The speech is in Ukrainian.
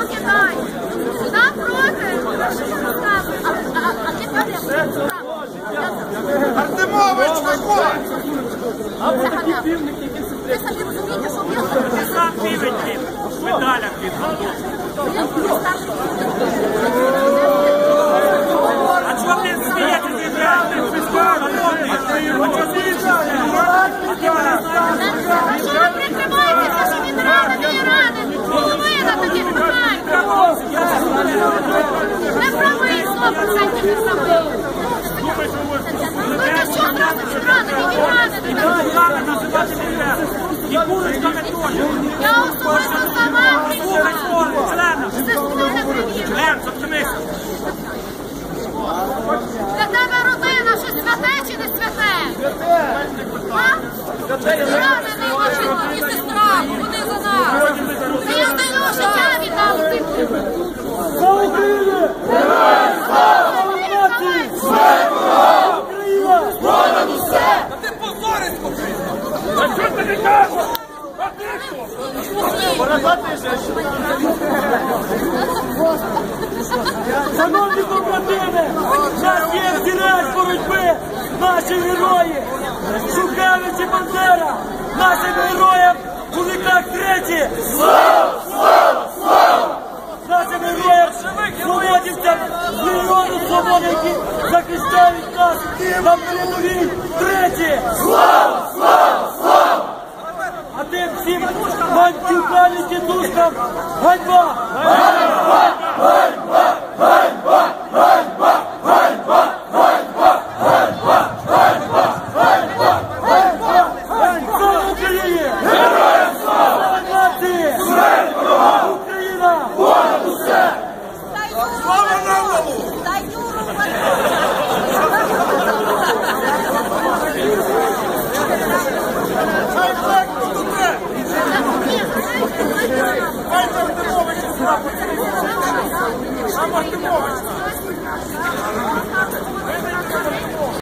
покидай. Напроти. А, а, ти подивись. Артемович, виходь! Халява. Самі розумієте, що ви І курочка теж. Я особисто сама приїхала. Члена. Член, заткнися. Для тебе родина, що святе чи не святе? Святе. Ранений наші герої, Шухевич і Бандера, нашим героям у віках треті. Слава! Слава! Слава! Нашим героям, свободівцям, мільйону свободи, які захищають нас на передовій треті. Слава! Слава! Слава! А тим всім бандюкам і тітушкам ганьба! Não, não.